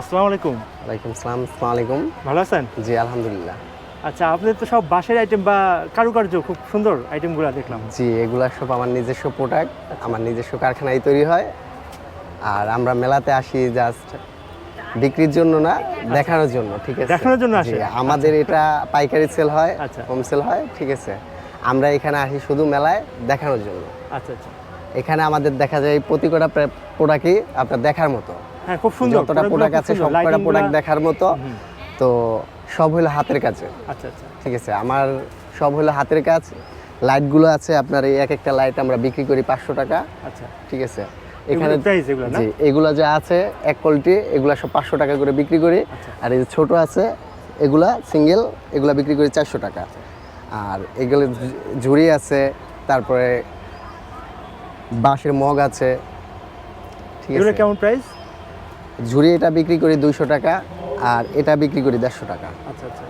আসসালামু আলাইকুম। ওয়ালাইকুম সালাম আসসালামু আলাইকুম। ভালো আছেন? জি আলহামদুলিল্লাহ। আচ্ছা আপনাদের তো সব বাঁশের আইটেম বা কারুকার্য খুব সুন্দর আইটেমগুলো দেখলাম। জি এগুলা সব আমার নিজস্ব প্রোডাক্ট আমার নিজস্ব কারখানায় তৈরি হয়। আর আমরা মেলাতে আসি জাস্ট বিক্রির জন্য না দেখানোর জন্য ঠিক আছে? দেখানোর জন্য আসে? জি, আমাদের এটা পাইকারি সেল হয় আচ্ছা। হোম সেল হয় ঠিক আছে? আমরা এখানে আসি শুধু মেলায় দেখানোর জন্য। আচ্ছা আচ্ছা। এখানে আমাদের দেখা যায় প্রতি কটা প্রোডাক্টই আপনার দেখার মতো। হ্যাঁ খুব সুন্দর যতটা প্রোডাক্ট আছে সবকটা প্রোডাক্ট দেখার মতো। তো সব হলো হাতের কাছে আচ্ছা আচ্ছা। ঠিক আছে আমার সব হলো হাতের কাজ। লাইটগুলো আছে আপনার এই এক একটা লাইট আমরা বিক্রি করি পাঁচশো টাকা। আচ্ছা। ঠিক আছে এখানে জি এগুলো যা আছে এক কোয়ালিটি এগুলো সব পাঁচশো টাকা করে বিক্রি করি। আচ্ছা। আর এই যে ছোট আছে এগুলা সিঙ্গেল এগুলা বিক্রি করি চারশো টাকা। আর এগুলো ঝুড়ি আছে তারপরে বাঁশের মগ আছে। ঠিক আছে। কেমন প্রাইস ঝুড়ি এটা বিক্রি করি দুইশো টাকা আর এটা বিক্রি করি দেড়শো টাকা। আচ্ছা আচ্ছা।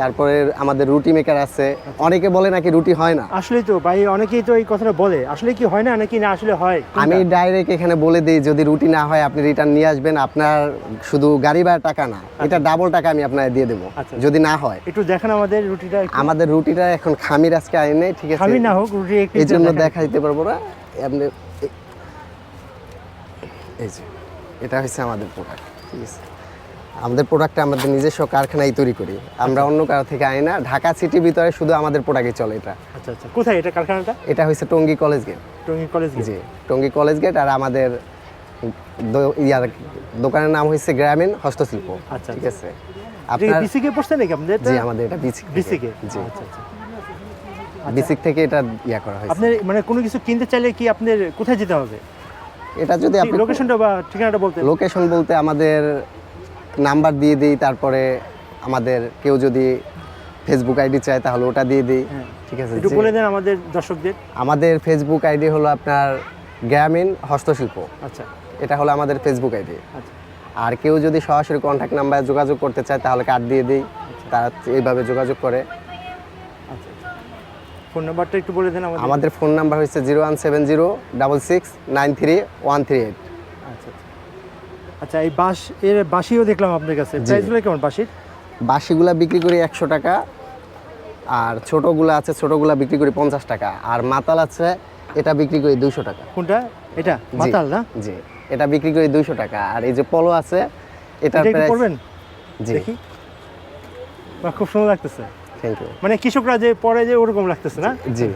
তারপরে আমাদের রুটি মেকার আছে। অনেকে বলে নাকি রুটি হয় না। আসলে তো ভাই অনেকেই তো এই কথাটা বলে। আসলে কি হয় না নাকি না আসলে হয়? আমি ডাইরেক্ট এখানে বলে দিই যদি রুটি না হয় আপনি রিটার্ন নিয়ে আসবেন। আপনার শুধু গাড়ি ভাড়া টাকা না এটা ডাবল টাকা আমি আপনাকে দিয়ে দেবো আচ্ছা। যদি না হয়। একটু দেখেন আমাদের রুটিটা আমাদের রুটিটা এখন খামির আজকে আইনে নেই ঠিক আছে? খামি না হোক রুটি এই জন্য দেখা দিতে পারব না। আপনি এই যে। এটা হচ্ছে আমাদের প্রোডাক্ট ঠিক আছে? আমাদের প্রোডাক্টটা আমাদের নিজস্ব কারখানায় তৈরি করি। আমরা অন্য কারও থেকে আনি না ঢাকা সিটির ভিতরে শুধু আমাদের প্রোডাক্টই চলে এটা। আচ্ছা আচ্ছা। কোথায় এটা কারখানাটা? এটা হচ্ছে Tongi college gate Tongi college জি টঙ্গী কলেজ গেট আর আমাদের ইয়ার দোকানের নাম হচ্ছে গ্রামীণ হস্তশিল্প আচ্ছা, ঠিক আছে? আপনার বিসিকে পড়ছে নাকি আপনাদের জি আমাদের এটা বিসিক বিসিকে জি। আচ্ছা আচ্ছা। বিসিক থেকে এটা ইয়া করা হয়েছে। আপনার মানে কোনো কিছু কিনতে চাইলে কি আপনার কোথায় যেতে হবে? এটা যদি আপনি লোকেশনটা বা ঠিকানাটা বলতে লোকেশন বলতে আমাদের নাম্বার দিয়ে দিই তারপরে আমাদের কেউ যদি ফেসবুক আইডি চায় তাহলে ওটা দিয়ে দিই। হ্যাঁ। ঠিক আছে একটু বলে দেন আমাদের দর্শকদের। আমাদের ফেসবুক আইডি হলো আপনার গ্রামীণ হস্তশিল্প। আচ্ছা। এটা হলো আমাদের ফেসবুক আইডি আচ্ছা। আর কেউ যদি সরাসরি কন্ট্যাক্ট নাম্বারে যোগাযোগ করতে চায় তাহলে কার্ড দিয়ে দিই। তারা এইভাবে যোগাযোগ করে। আচ্ছা আচ্ছা ফোন নাম্বারটা একটু বলে দেন আমাদের। আমাদের ফোন নাম্বার হচ্ছে zero one seven zero double six nine three one three eight. আচ্ছা আচ্ছা। আচ্ছা এই বাঁশ এর বাঁশিও দেখলাম আপনার কাছে। প্রাইসগুলো কেমন বাঁশির? বাসিগুলা বিক্রি করি একশো টাকা আর ছোটোগুলো আছে ছোটোগুলা বিক্রি করি পঞ্চাশ টাকা আর মাতাল আছে এটা বিক্রি করি দুইশো টাকা। কোনটা? এটা? মাতাল না? জি এটা বিক্রি করি দুইশো টাকা আর এই যে পলো আছে এটা করবেন জি। দেখি। খুব সুন্দর লাগতেছে। থ্যাংক ইউ মানে কৃষকরা যে পরে যে ওরকম লাগতেছে না? জি।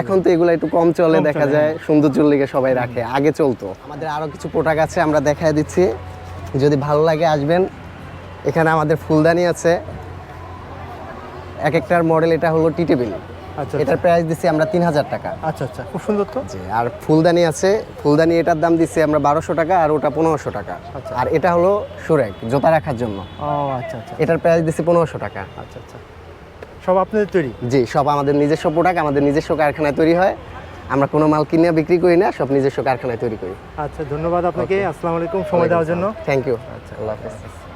এখন তো এগুলো একটু কম চলে দেখা যায়। সুন্দর চল্লিকে সবাই রাখে। আগে চলতো। আমাদের আরও কিছু প্রোডাক্ট আছে আমরা দেখায় দিচ্ছি। যদি ভালো লাগে আসবেন। এখানে আমাদের ফুলদানি আছে। এক একটার মডেল এটা হলো টি টেবিল। আচ্ছা এটার প্রাইস দিচ্ছি আমরা তিন হাজার টাকা। আচ্ছা আচ্ছা। খুব সুন্দর তো। জি আর ফুলদানি আছে। ফুলদানি এটার দাম দিচ্ছি আমরা বারোশো টাকা আর ওটা পনেরোশো টাকা। আচ্ছা। আর এটা হলো সুরেক জোতা রাখার জন্য। ও আচ্ছা আচ্ছা। এটার প্রাইস দিচ্ছি পনেরোশো টাকা। আচ্ছা আচ্ছা। সব আপনাদের তৈরি? জি সব আমাদের নিজস্ব প্রোডাক্ট আমাদের নিজস্ব কারখানায় তৈরি হয়। আমরা কোনো মাল কিনে বিক্রি করি না সব নিজস্ব কারখানায় তৈরি করি। আচ্ছা ধন্যবাদ আপনাকে। আসসালামু আলাইকুম। সময় দেওয়ার জন্য। থ্যাংক ইউ আচ্ছা আল্লাহ হাফেজ।